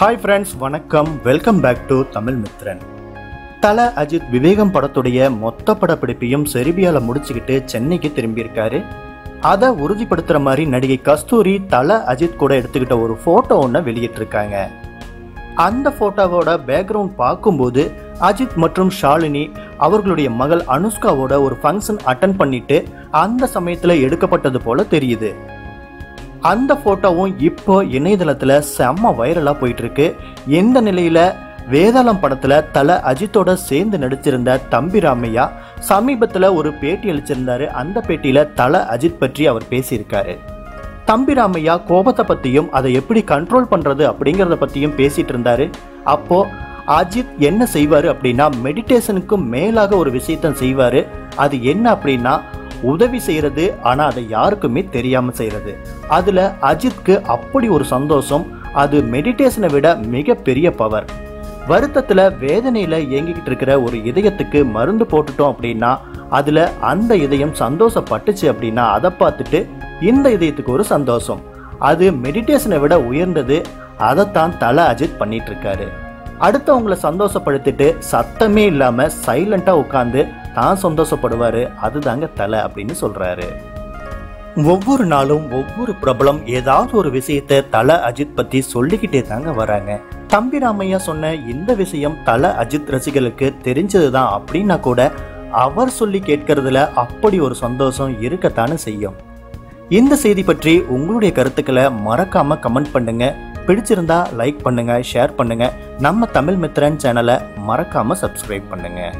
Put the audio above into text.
Hi friends வணக்கம். Welcome back to Tamil Mithran. Thala Ajith Vivegam படத்துடைய மொத்த படப்பிடிப்பையும் செர்பியால முடிச்சுக்கிட்டு சென்னைக்கு திரும்பியிருக்காரு. அதை உறுதிப்படுத்துற மாதிரி நடிகை கஸ்தூரி தல அஜித் கூட எடுத்துக்கிட்ட ஒரு போட்டோ ஒன்று வெளியிட்டிருக்காங்க. அந்த போட்டோவோட பேக்ரவுண்ட் பார்க்கும்போது அஜித் மற்றும் ஷாலினி அவர்களுடைய மகள் அனுஷ்காவோட ஒரு ஃபங்க்ஷன் அட்டன் பண்ணிட்டு அந்த சமயத்தில் எடுக்கப்பட்டது போல தெரியுது. அந்த போட்டோவும் இப்போ இணையதளத்துல செம்ம வைரலா போயிட்டு இருக்கு எந்த நிலையில? வேதாளம் படத்துல தல அஜித்தோட சேர்ந்து நடிச்சிருந்த தம்பி ராமையா சமீபத்துல ஒரு பேட்டி அளிச்சிருந்தாரு. அந்த பேட்டியில தல அஜித் பற்றி அவர் பேசியிருக்காரு. தம்பி ராமையா கோபத்தை பத்தியும் அதை எப்படி கண்ட்ரோல் பண்றது அப்படிங்கறத பத்தியும் பேசிட்டு இருந்தாரு. அப்போ அஜித் என்ன செய்வாரு அப்படின்னா மெடிடேஷனுக்கு மேலாக ஒரு விஷயத்த செய்வாரு. அது என்ன அப்படின்னா உதவி செய்கிறது ஆனால் அதை யாருக்குமே தெரியாமல் செய்கிறது அதில் அஜித்க்கு அப்படி ஒரு சந்தோஷம் அது மெடிடேஷனை விட மிகப்பெரிய பவர் வருத்தத்தில் வேதனையில் இயங்கிக்கிட்டு இருக்கிற ஒரு இதயத்துக்கு மருந்து போட்டுட்டோம் அப்படின்னா அதில் அந்த இதயம் சந்தோஷப்பட்டுச்சு அப்படின்னா அதை பார்த்துட்டு இந்த இதயத்துக்கு ஒரு சந்தோஷம். அது மெடிடேஷனை விட உயர்ந்தது அதைத்தான் தலை அஜித் பண்ணிட்டு இருக்காரு. அடுத்தவங்கள சந்தோஷப்படுத்திட்டு சத்தமே இல்லாம சைலண்டா உட்காந்து தான் சந்தோஷப்படுவாரு அதுதாங்க தலை அப்படின்னு சொல்றாரு. ஒவ்வொரு நாளும் ஒவ்வொரு பிரபலம் ஏதாவது ஒரு விஷயத்தை தல அஜித் பத்தி சொல்லிக்கிட்டே தாங்க வராங்க. தம்பி ராமையா சொன்ன இந்த விஷயம் தல அஜித் ரசிகர்களுக்கு தெரிஞ்சதுதான் அப்படின்னா கூட அவர் சொல்லி கேட்கறதுல அப்படி ஒரு சந்தோஷம் இருக்கத்தானே செய்யும். இந்த செய்தி பற்றி உங்களுடைய கருத்துக்களை மறக்காம கமெண்ட் பண்ணுங்க. பிடிச்சிருந்தா லைக் பண்ணுங்கள் ஷேர் பண்ணுங்கள் நம்ம தமிழ் மித்திரன் சேனலை மறக்காமல் சப்ஸ்கிரைப் பண்ணுங்கள்